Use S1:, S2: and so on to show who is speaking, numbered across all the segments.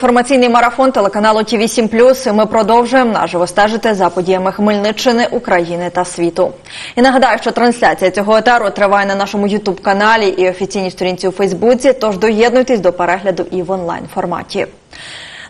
S1: Інформаційний марафон телеканалу ТІВІ 7 Плюс. Ми продовжуємо наживо стежити за подіями Хмельниччини, України та світу. І нагадаю, що трансляція цього етеру триває на нашому Ютуб каналі і офіційній сторінці у Фейсбуці. Тож доєднуйтесь до перегляду і в онлайн форматі.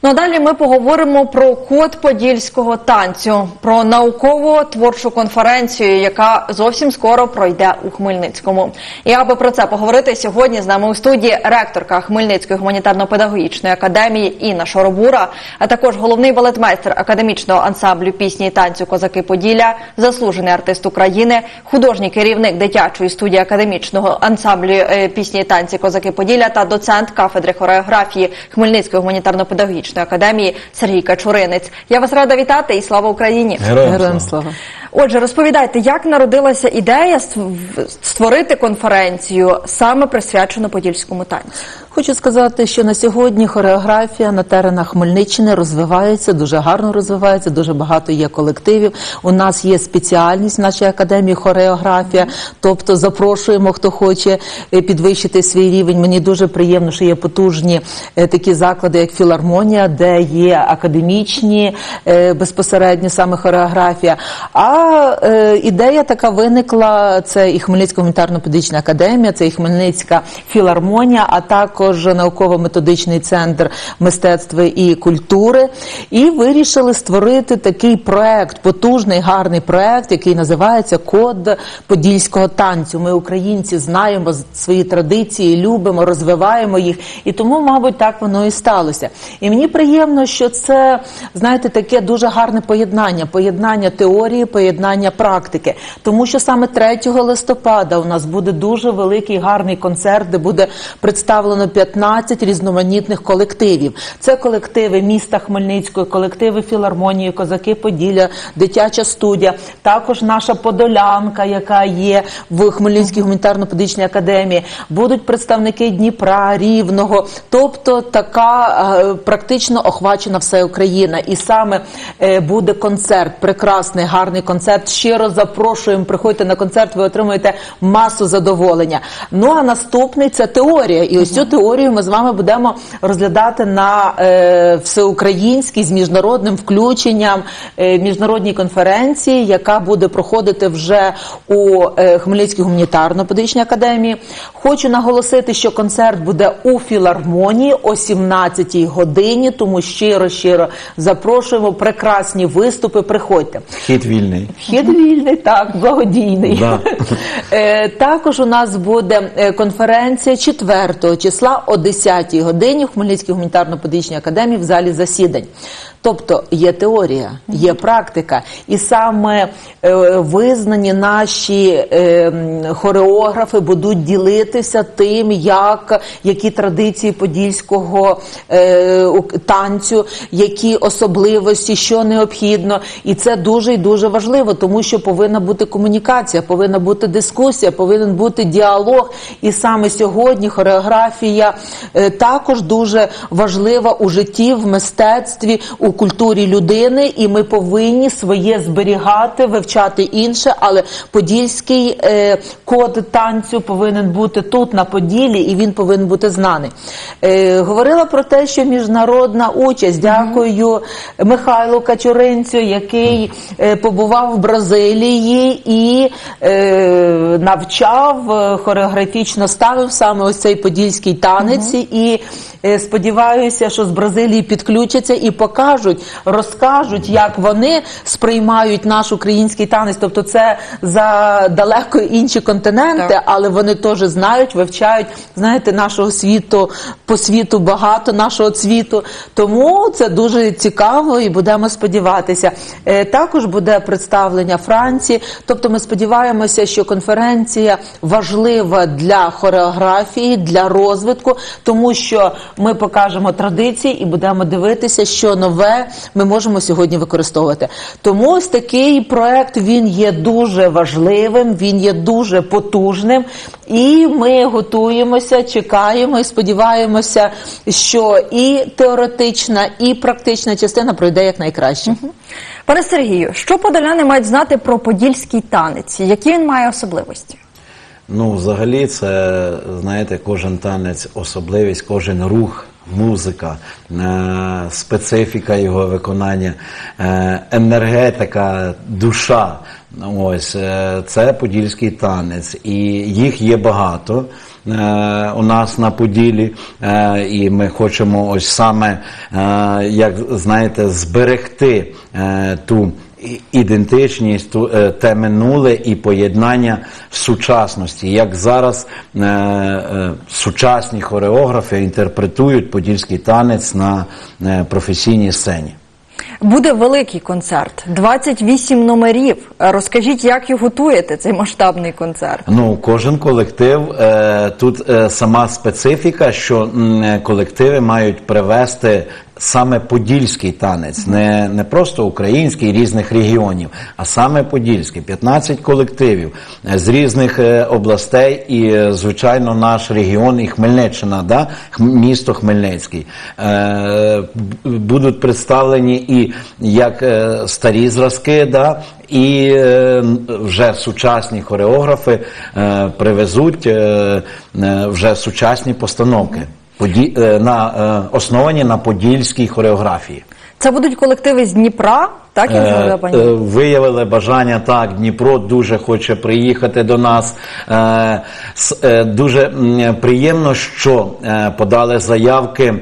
S1: Ну а далі ми поговоримо про код подільського танцю, про науково творчу конференцію, яка зовсім скоро пройде у Хмельницькому. І аби про це поговорити сьогодні з нами у студії ректорка Хмельницької гуманітарно-педагогічної академії Інна Шоробура, а також головний балетмейстер академічного ансамблю пісні і танцю Козаки Поділля, заслужений артист України, художній керівник дитячої студії академічного ансамблю е, пісні і танці Козаки Поділля та доцент кафедри хореографії Хмельницької гуманітарно-педагогічної академії Сергій Качуринець. Я вас рада вітати і слава Україні!
S2: Героям,
S3: Героям
S2: слава.
S1: Отже, розповідайте, як народилася ідея ств- створити конференцію саме присвячену подільському танцю?
S3: Хочу сказати, що на сьогодні хореографія на теренах Хмельниччини розвивається, дуже гарно розвивається, дуже багато є колективів. У нас є спеціальність в нашій академії хореографія. Тобто запрошуємо, хто хоче е, підвищити свій рівень. Мені дуже приємно, що є потужні е, такі заклади, як філармонія, де є академічні е, безпосередньо саме хореографія. А е, ідея така виникла: це і Хмельницька гуманітарно-педагогічна академія, це і Хмельницька філармонія, а також науково-методичний центр мистецтва і культури. І вирішили створити такий проект, потужний, гарний проект, який називається Код подільського танцю. Ми, українці, знаємо свої традиції, любимо, розвиваємо їх. І тому, мабуть, так воно і сталося. І мені приємно, що це, знаєте, таке дуже гарне поєднання, поєднання теорії, поєднання практики. Тому що саме 3 листопада у нас буде дуже великий гарний концерт, де буде представлено 15 різноманітних колективів. Це колективи міста Хмельницького, колективи філармонії, козаки Поділля, дитяча студія, також наша подолянка, яка є в Хмельницькій гуманітарно-педагогічній академії. Будуть представники Дніпра, Рівного, тобто така е, практично охвачена вся Україна. І саме е, буде концерт, прекрасний, гарний концерт. Щиро запрошуємо, приходьте на концерт, ви отримуєте масу задоволення. Ну а наступний це теорія. І ось цю теорію ми з вами будемо розглядати на е, всеукраїнській з міжнародним включенням е, міжнародній конференції, яка буде проходити вже у е, Хмельницькій гуманітарно-педагогічній академії. Хочу наголосити, що концерт буде у філармонії о 17-й годині, тому щиро щиро запрошуємо прекрасні виступи. Приходьте.
S2: Вхід вільний.
S3: Вхід вільний, так, благодійний.
S2: Да.
S3: Е, Також у нас буде е, конференція 4 числа о 10-й годині в Хмельницькій гуманітарно-педагогічній академії в залі засідань. Тобто є теорія, є практика, і саме е, визнані наші е, хореографи будуть ділитися тим, як які традиції подільського е, танцю, які особливості, що необхідно, і це дуже і дуже важливо, тому що повинна бути комунікація, повинна бути дискусія, повинен бути діалог. І саме сьогодні хореографія е, також дуже важлива у житті, в мистецтві, у культурі людини, і ми повинні своє зберігати, вивчати інше. Але подільський е, код танцю повинен бути тут на поділі, і він повинен бути знаний. Е, говорила про те, що міжнародна участь. Дякую Михайлу Качуринцю, який побував в Бразилії і е, навчав е, хореографічно ставив саме ось цей подільський танець. І е, сподіваюся, що з Бразилії підключаться і покажуть, розкажуть, як вони сприймають наш український танець. Тобто, це за далеко інші континенти,
S1: Так.
S3: але вони теж знають, вивчають. Знаєте, нашого світу по світу багато нашого цвіту. Тому це дуже цікаво і будемо сподіватися. Е, Також буде представлення Франції. Тобто, ми сподіваємося, що конференція важлива для хореографії, для розвитку, тому що ми покажемо традиції і будемо дивитися, що нове ми можемо сьогодні використовувати. Тому ось такий проект він є дуже важливим, він є дуже потужним, і ми готуємося, чекаємо і сподіваємося, що і теоретична, і практична частина пройде як найкраще.
S1: Пане Сергію, що подоляни мають знати про подільський танець? Які він має особливості?
S2: Ну, взагалі, це знаєте, кожен танець особливість, кожен рух музика, е, специфіка його виконання, е, енергетика, душа. Ось е, це подільський танець, і їх є багато. У нас на Поділі, і ми хочемо ось саме, як знаєте, зберегти ту ідентичність, е, те минуле і поєднання в сучасності. Як зараз е, е, сучасні хореографи інтерпретують подільський танець на професійній сцені.
S1: Буде великий концерт, 28 номерів. Розкажіть, як його готуєте цей масштабний концерт?
S2: Ну, кожен колектив тут сама специфіка, що колективи мають привести саме подільський танець, не, не просто український різних регіонів, а саме подільський. 15 колективів е, з різних е, областей і, е, звичайно, наш регіон і Хмельниччина, да? Місто Хмельницький. Будуть представлені і як старі зразки, да? і вже сучасні хореографи привезуть вже сучасні постановки, поді, е, на, е, основані на подільській хореографії.
S1: Це будуть колективи з Дніпра, так я
S2: Е, е? Виявили бажання так. Дніпро дуже хоче приїхати до нас. Е, е, Дуже приємно, що е, подали заявки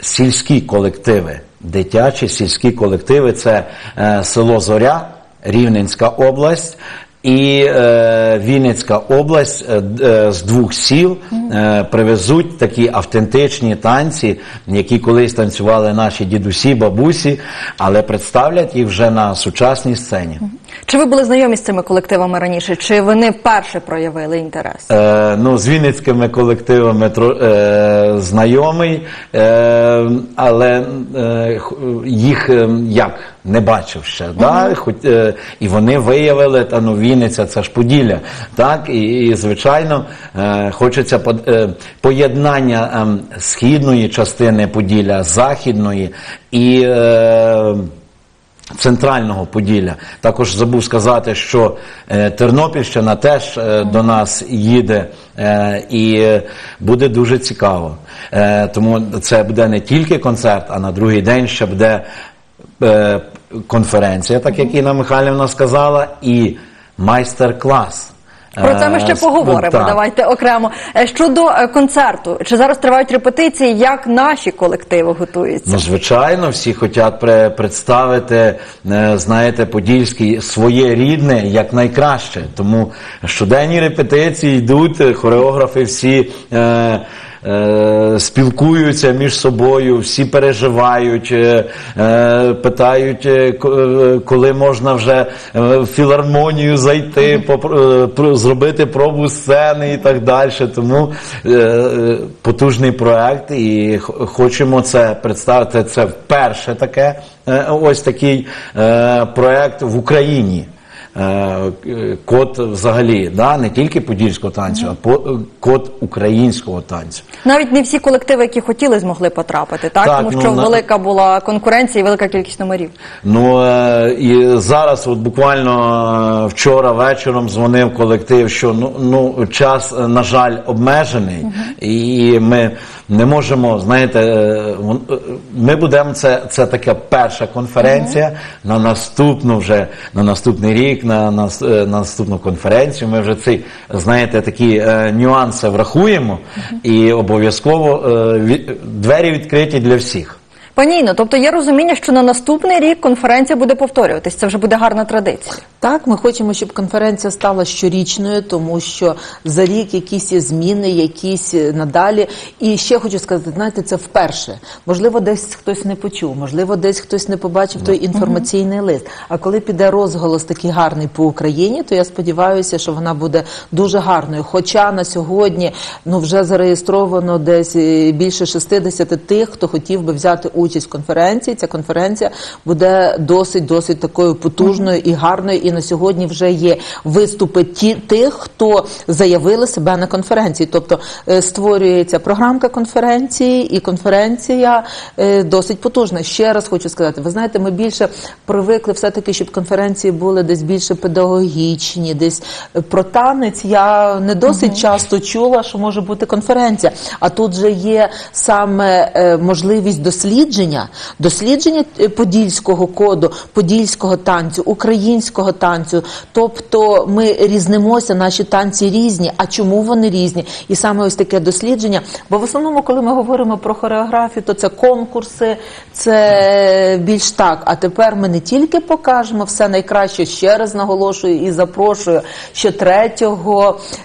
S2: сільські колективи, дитячі сільські колективи. Це е, село Зоря, Рівненська область. І е, Вінницька область е, е, з двох сіл е, привезуть такі автентичні танці, які колись танцювали наші дідусі, бабусі, але представлять їх вже на сучасній сцені.
S1: Чи ви були знайомі з цими колективами раніше? Чи вони вперше проявили інтерес?
S2: Е, ну, з вінницькими колективами тро- е, знайомий, е, але е, їх е, як не бачив ще. Да? Хоч, е, і вони виявили, та ну Вінниця це ж Поділля. Так? І, і звичайно, е, хочеться под- е, поєднання ем, східної частини Поділля, західної і. Е, Центрального Поділля. Також забув сказати, що е, Тернопільщина теж е, до нас їде е, і буде дуже цікаво. Тому це буде не тільки концерт, а на другий день ще буде конференція, так як Інна Михайлівна сказала, і майстер-клас.
S1: Про це ми ще
S2: Е,
S1: поговоримо.
S2: так.
S1: Давайте окремо. Е, Щодо е, концерту, чи зараз тривають репетиції? Як наші колективи готуються?
S2: Ну, звичайно, всі хочуть пре- представити, знаєте, подільський своє рідне як найкраще. Тому щоденні репетиції йдуть, хореографи всі. Е, е, Спілкуються між собою, всі переживають, е, е, питають, е, коли можна вже в філармонію зайти, попро- е, зробити пробу сцени і так далі. Тому е, потужний проект, і хочемо це представити. Це вперше таке ось такий е, проект в Україні. Е, Код взагалі, да, не тільки подільського танцю, а по- код українського танцю.
S1: Навіть не всі колективи, які хотіли, змогли потрапити, так,
S2: Так,
S1: тому
S2: ну,
S1: що
S2: на-
S1: велика була конкуренція і велика кількість номерів.
S2: Ну е, і зараз, от буквально е, вчора вечором дзвонив колектив, що ну, ну час, на жаль, обмежений, і ми не можемо, знаєте, ми будемо це, це така перша конференція на наступну вже на наступний рік, на, нас- е, на наступну конференцію. Ми вже ці знаєте такі е, нюанси врахуємо, і обов'язково е, двері відкриті для всіх.
S1: Пані Інно, тобто є розуміння, що на наступний рік конференція буде повторюватись. Це вже буде гарна традиція.
S3: Так, ми хочемо, щоб конференція стала щорічною, тому що за рік якісь зміни, якісь е, надалі. І ще хочу сказати, знаєте, це вперше. Можливо, десь хтось не почув, можливо, десь хтось не побачив той інформаційний лист. А коли піде розголос такий гарний по Україні, то я сподіваюся, що вона буде дуже гарною. Хоча на сьогодні ну вже зареєстровано десь е, більше 60 тих, хто хотів би взяти участь в конференції. Ця конференція буде досить досить такою потужною і гарною. І на сьогодні вже є виступи ті тих, хто заявили себе на конференції. Тобто е, створюється програмка конференції, і конференція е, досить потужна. Ще раз хочу сказати, ви знаєте, ми більше привикли все таки, щоб конференції були десь більше педагогічні, десь е, про танець. Я не досить часто чула, що може бути конференція. А тут же є саме можливість дослідження, дослідження е, подільського коду, подільського танцю, українського танцю. Тобто ми різнимося, наші танці різні. А чому вони різні? І саме ось таке дослідження. Бо в основному, коли ми говоримо про хореографію, то це конкурси, це більш так. А тепер ми не тільки покажемо все найкраще, ще раз наголошую і запрошую, що 3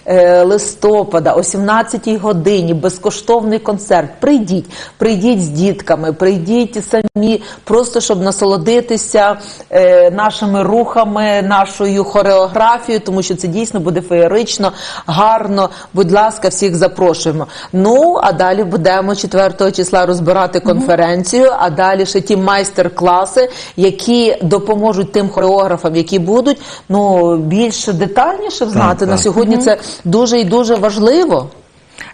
S3: е, листопада о 17 годині безкоштовний концерт. Прийдіть, прийдіть з дітками, прийдіть самі, просто щоб насолодитися е, нашими рухами, нашою хореографією, тому що це дійсно буде феєрично, гарно. Будь ласка, всіх запрошуємо. Ну а далі будемо 4 числа розбирати конференцію. А далі ще ті майстер-класи, які допоможуть тим хореографам, які будуть ну більш детальніше знати
S2: Так,
S3: на
S2: так.
S3: сьогодні. Це дуже і дуже важливо.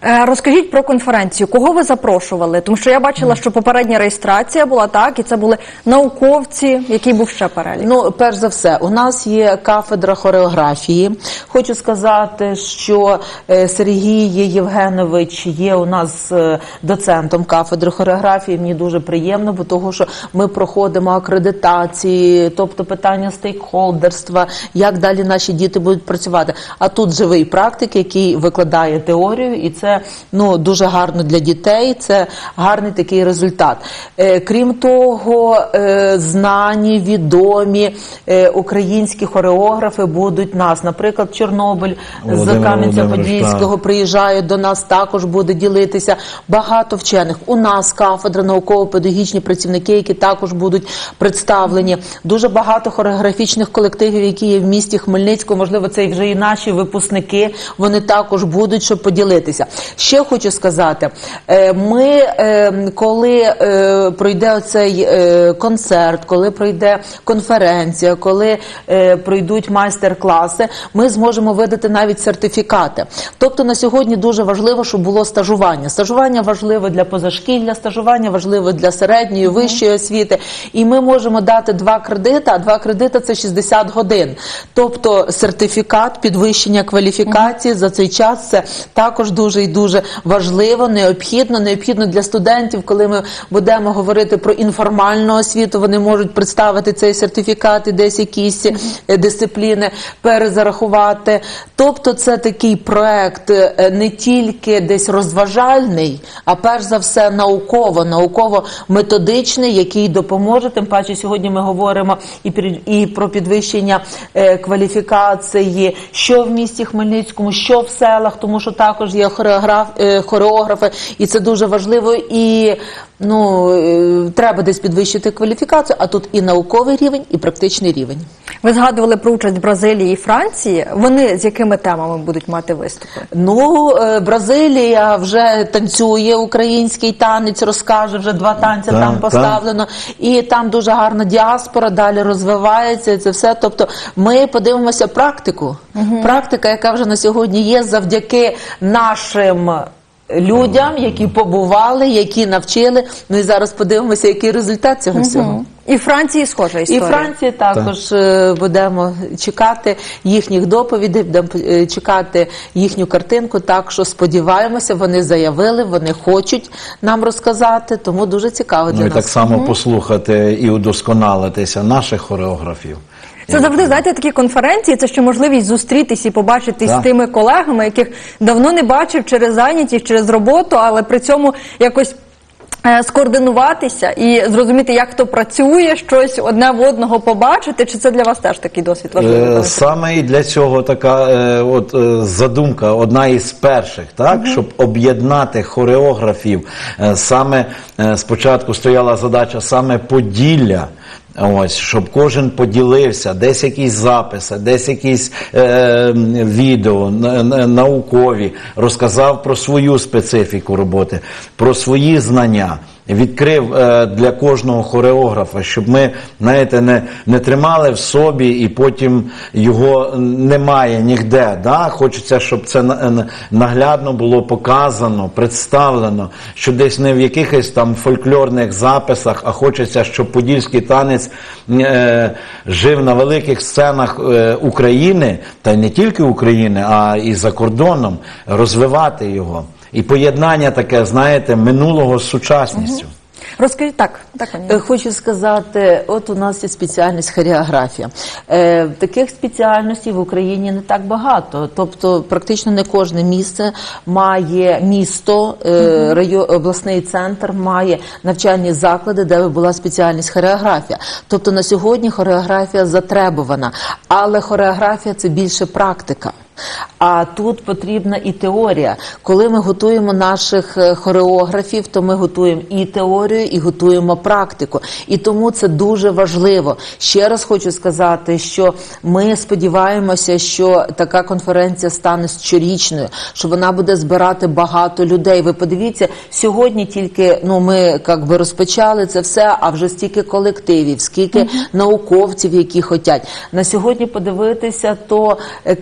S1: Е, Розкажіть про конференцію. Кого ви запрошували? Тому що я бачила, що попередня реєстрація була так, і це були науковці, який був ще перелік.
S3: Ну, перш за все, у нас є кафедра хореографії. Хочу сказати, що е, Сергій Євгенович є у нас е, доцентом кафедри хореографії. Мені дуже приємно, бо того, що ми проходимо акредитації, тобто питання стейкхолдерства, як далі наші діти будуть працювати. А тут живий практик, який викладає теорію, і це ну дуже гарно для дітей. Це гарний такий результат. Е, крім того, е, знані, відомі е, українські хореографи будуть нас. Наприклад, Чорнобиль з Кам'янця-Подільського приїжджає до нас, також буде ділитися. Багато вчених. У нас кафедра науково-педагогічні працівники, які також будуть представлені. Дуже багато хореографічних колективів, які є в місті Хмельницькому. Можливо, це вже і наші випускники. Вони також будуть, щоб поділитися. Ще хочу сказати, е, ми е, коли е, пройде оцей е, концерт, коли пройде конференція, коли пройдуть майстер-класи, ми зможемо видати навіть сертифікати. Тобто на сьогодні дуже важливо, щоб було стажування. Стажування важливе для позашкілля, стажування важливе для середньої, вищої освіти. І ми можемо дати два кредити, а два кредити це 60 годин. Тобто сертифікат підвищення кваліфікації за цей час це також дуже дуже важливо, необхідно, необхідно для студентів, коли ми будемо говорити про інформальну освіту, вони можуть представити цей сертифікат і десь якісь е, дисципліни перезарахувати. Тобто, це такий проект е, не тільки десь розважальний, а перш за все науково, науково-методичний, який допоможе. Тим паче, сьогодні ми говоримо і і про підвищення е, кваліфікації, що в місті Хмельницькому, що в селах, тому що також є хореограф, е, хореографи, і це дуже важливо. І ну е, треба десь підвищити кваліфікацію. А тут і науковий рівень, і практичний рівень.
S1: Ви згадували про участь Бразилії і Франції. Вони з якими темами будуть мати виступи?
S3: Ну, е, Бразилія вже танцює український танець, розкаже вже два танці
S2: Так,
S3: там
S2: так.
S3: поставлено, і там дуже гарна діаспора далі розвивається. Це все. Тобто, ми подивимося практику. Практика, яка вже на сьогодні є, завдяки нашим. Людям, які побували, які навчили. Ну і зараз подивимося, який результат цього всього.
S1: І Франції схожа
S3: І. Франції також е, будемо чекати їхніх доповідей, будемо е, чекати їхню картинку. Так що сподіваємося, вони заявили, вони хочуть нам розказати, тому дуже цікаво для
S2: Ну і
S3: нас.
S2: так само послухати і удосконалитися наших хореографів.
S1: Це завжди знаєте такі конференції. Це ще можливість зустрітись і побачитись з тими колегами, яких давно не бачив через зайнятість, через роботу, але при цьому якось. е, Скоординуватися і зрозуміти, як хто працює, щось одне в одного побачити, чи це для вас теж такий досвід важливий?
S2: Е, Саме і для цього така е, от задумка, одна із перших, так щоб об'єднати хореографів. Саме спочатку стояла задача саме Поділля. Ось, щоб кожен поділився, десь якісь записи, десь якісь е, відео на- на- наукові, розказав про свою специфіку роботи, про свої знання. Відкрив е, для кожного хореографа, щоб ми, знаєте, не, не тримали в собі і потім його немає ніде. Да? Хочеться, щоб це на- наглядно було показано, представлено, що десь не в якихось там фольклорних записах, а хочеться, щоб подільський танець е, жив на великих сценах е, України, та й не тільки України, а і за кордоном, розвивати його. І поєднання таке, знаєте, минулого з сучасністю.
S1: Розкажіть так, так пані.
S3: Е, Хочу сказати, от у нас є спеціальність хореографія. Е, таких спеціальностей в Україні не так багато. Тобто, практично не кожне місце має місто, е, район, обласний центр має навчальні заклади, де би була спеціальність хореографія. Тобто на сьогодні хореографія затребувана, але хореографія це більше практика. А тут потрібна і теорія. Коли ми готуємо наших е, хореографів, то ми готуємо і теорію, і готуємо практику. І тому це дуже важливо. Ще раз хочу сказати, що ми сподіваємося, що така конференція стане щорічною, що вона буде збирати багато людей. Ви подивіться, сьогодні тільки ну ми як би розпочали це все, а вже стільки колективів, скільки науковців, які хотять. На сьогодні подивитися, то е,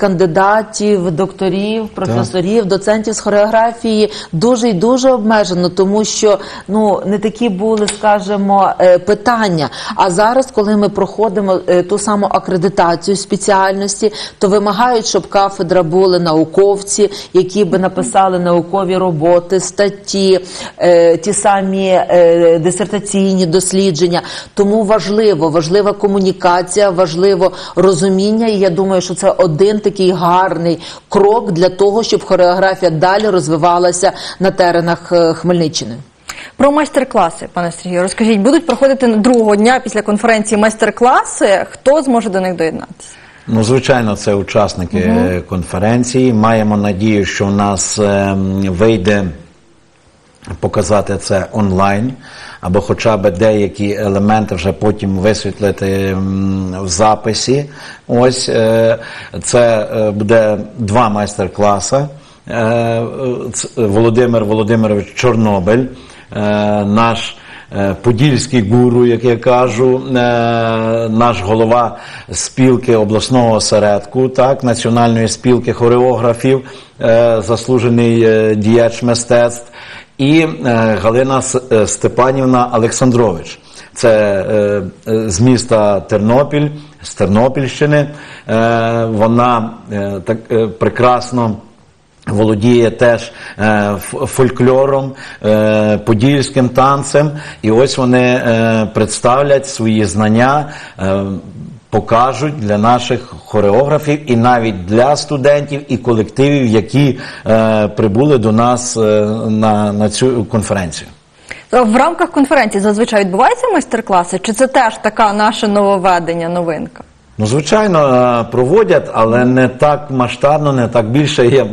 S3: кандидатів, докторів, професорів, доцентів з хореографії дуже і дуже обмежено, тому що ну не такі були, скажімо, е, питання. А зараз, коли ми проходимо е, ту саму акредитацію спеціальності, то вимагають, щоб кафедра були науковці, які би написали наукові роботи, статті, е, ті самі дисертаційні дослідження. Тому важливо, важлива комунікація, важливо розуміння. І я думаю, що це один такий гарний крок для того, щоб хореографія далі розвивалася на теренах е, Хмельниччини.
S1: Про майстер-класи, пане Сергію, розкажіть, будуть проходити другого дня після конференції майстер-класи. Хто зможе до них доєднатися?
S2: Ну, звичайно, це учасники е, конференції. Маємо надію, що у нас ем, вийде показати це онлайн, або хоча б деякі елементи вже потім висвітлити в записі. Ось е, це е, буде два майстер-класи. Е, Володимир Володимирович Чорнобиль, наш подільський гуру, як я кажу, наш голова спілки обласного осередку, так, Національної спілки хореографів, заслужений діяч мистецтв, і е, Галина е, Степанівна Олександрович. Це е, з міста Тернопіль, з Тернопільщини. Вона так прекрасно володіє теж фольклором, подільським танцем. І ось вони представлять свої знання. Е, Покажуть для наших хореографів і навіть для студентів і колективів, які е, прибули до нас е, на, на цю конференцію.
S1: В рамках конференції зазвичай відбуваються майстер-класи, чи це теж така наше нововведення, новинка?
S2: Ну, звичайно, е, проводять, але не так масштабно, не так більше. Я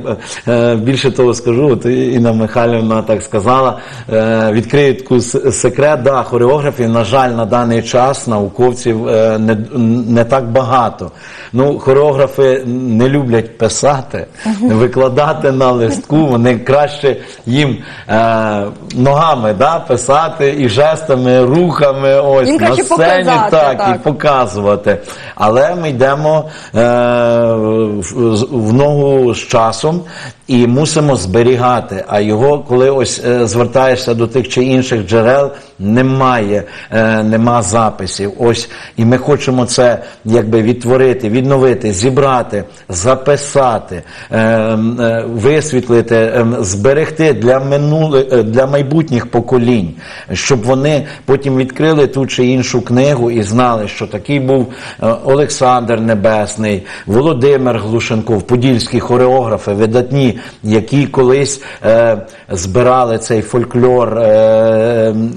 S2: е, більше того скажу, от Інна Михайлівна так сказала, е, відкрию таку секрет, да, хореографів, на жаль, на даний час науковців не, не так багато. Ну, хореографи не люблять писати, викладати на листку, вони краще їм ногами да, писати і жестами, рухами, ось на сцені, так,
S1: так.
S2: і показувати. Але ми йдемо е, в ногу з часом і мусимо зберігати. А його, коли ось е, звертаєшся до тих чи інших джерел, немає, е, нема записів. Ось і ми хочемо це якби відтворити, відновити, зібрати, записати, е, висвітлити, зберегти для минулих для майбутніх поколінь, щоб вони потім відкрили ту чи іншу книгу і знали, що такий був Олександр Небесний, Володимир Глушенков, подільські хореографи, видатні, які колись е, збирали цей фольклор, е,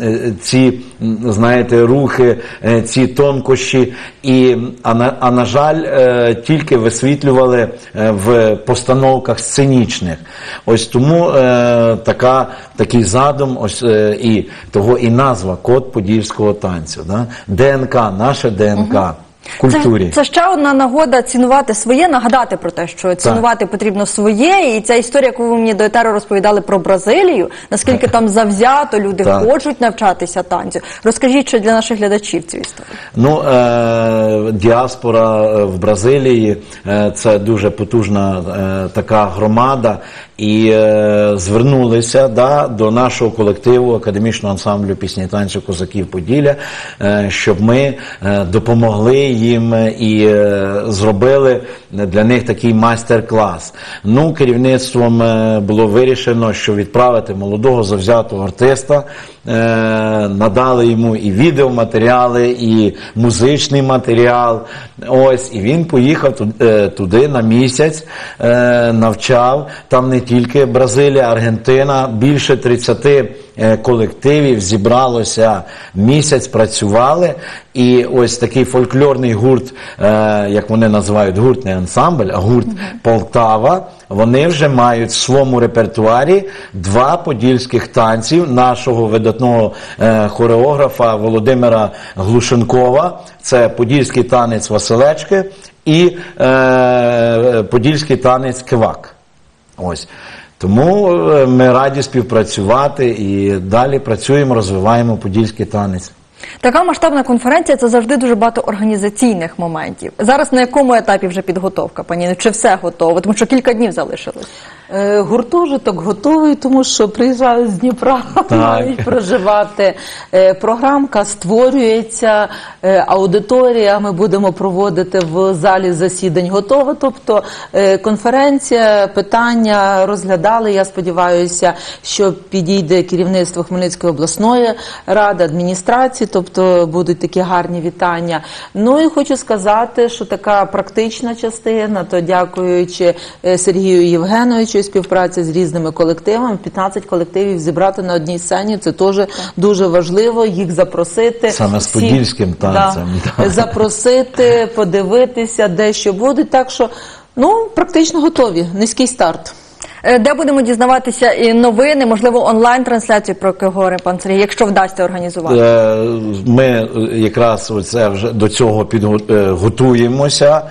S2: е, ці знаєте, рухи, е, ці тонкощі, і а на, а на жаль, е, тільки висвітлювали е, в постановках сценічних. Ось тому е, така, такий задум, ось е, і того і назва код подільського танцю. Да? ДНК, наше ДНК. Культурі.
S1: Це, це ще одна нагода цінувати своє, нагадати про те, що цінувати потрібно своє. І ця історія, яку ви мені до етеру розповідали про Бразилію, наскільки там завзято люди
S2: Так.
S1: хочуть навчатися танцю. Розкажіть, що для наших глядачів цю історію.
S2: Ну, е, діаспора е, в Бразилії е, це дуже потужна е, така громада, і е, звернулися да, до нашого колективу академічного ансамблю пісні танцю козаків Поділля, е, щоб ми е, допомогли їм і е, зробили для них такий майстер-клас. Ну, керівництвом е, було вирішено, що відправити молодого завзятого артиста. Е, надали йому і відеоматеріали, і музичний матеріал. Ось, і він поїхав ту- е, туди на місяць, е, навчав. Там не тільки Бразилія, Аргентина, більше 30 е, колективів зібралося місяць, працювали. І ось такий фольклорний гурт, е, як вони називають, гурт не ансамбль, а гурт Полтава. Вони вже мають в своєму репертуарі два подільських танців нашого видатного е, хореографа Володимира Глушенкова. Це подільський танець Василечки і е, подільський танець Кивак. Ось. Тому е, ми раді співпрацювати і далі працюємо, розвиваємо подільський танець.
S1: Така масштабна конференція це завжди дуже багато організаційних моментів. Зараз на якому етапі вже підготовка, пані? Чи все готово? Тому що кілька днів залишилось.
S3: Е, Гуртожиток готовий, тому що приїжджають з Дніпра, мають проживати. Е, Програмка створюється, е, аудиторія ми будемо проводити в залі засідань готова. Тобто конференція, питання розглядали. Я сподіваюся, що підійде керівництво Хмельницької обласної ради, адміністрації, тобто будуть такі гарні вітання. Ну і хочу сказати, що така практична частина, то дякуючи Сергію Євгеновичу, і співпраці з різними колективами, 15 колективів зібрати на одній сцені. Це теж дуже важливо. Їх запросити
S2: Саме з подільським танцем,
S3: да. запросити, подивитися, де що буде. Так що ну практично готові. Низький старт.
S1: Е, Де будемо дізнаватися і новини, можливо, онлайн-трансляцію, про яку говорив пан Сергій, якщо вдасться організувати.
S2: Е, Ми е, якраз оце вже до цього підготуємося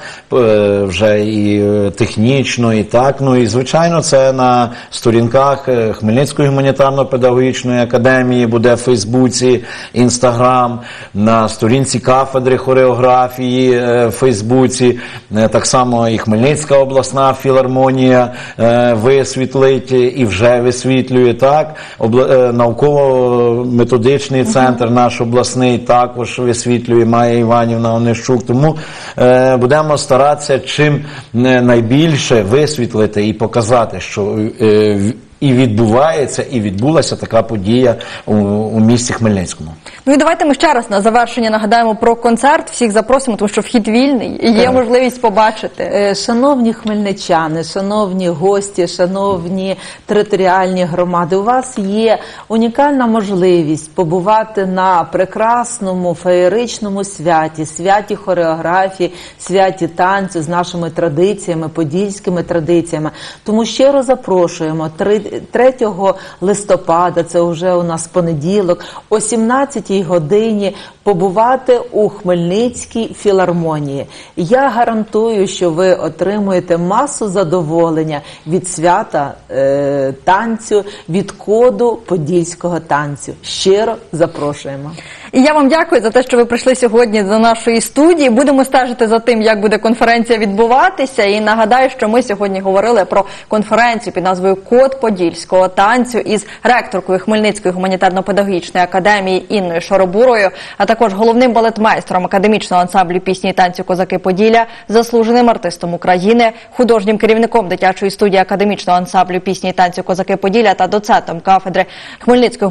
S2: вже і е, технічно, і так. Ну і звичайно, це на сторінках е, Хмельницької гуманітарно-педагогічної академії буде в Фейсбуці, Інстаграм, на сторінці кафедри хореографії е, в Фейсбуці. Е, Так само і Хмельницька обласна філармонія е, висвітлить і вже висвітлює так. Обла- е, Науково-методичний центр наш обласний також висвітлює Майя Іванівна Онищук. Тому е, будемо старатися чим е, найбільше висвітлити і показати, що е, і відбувається, і відбулася така подія у, у місті Хмельницькому.
S1: Ну і давайте ми ще раз на завершення нагадаємо про концерт. Всіх запросимо, тому що вхід вільний і є можливість побачити.
S3: Е, Шановні хмельничани, шановні гості, шановні територіальні громади, у вас є унікальна можливість побувати на прекрасному феєричному святі, святі хореографії, святі танцю з нашими традиціями, подільськими традиціями. Тому щиро запрошуємо Три- 3 листопада, це вже у нас понеділок, о 17 годині побувати у Хмельницькій філармонії. Я гарантую, що ви отримуєте масу задоволення від свята е, танцю, від коду подільського танцю. Щиро запрошуємо.
S1: І я вам дякую за те, що ви прийшли сьогодні до нашої студії. Будемо стежити за тим, як буде конференція відбуватися. І нагадаю, що ми сьогодні говорили про конференцію під назвою Код подільського танцю із ректоркою Хмельницької гуманітарно-педагогічної академії Інною Шоробурою, а також головним балетмейстром академічного ансамблю пісні і танцю Козаки Поділля, заслуженим артистом України, художнім керівником дитячої студії академічного ансамблю пісні і танцю Козаки Поділля та доцентом кафедри Хмельницької гуманітарної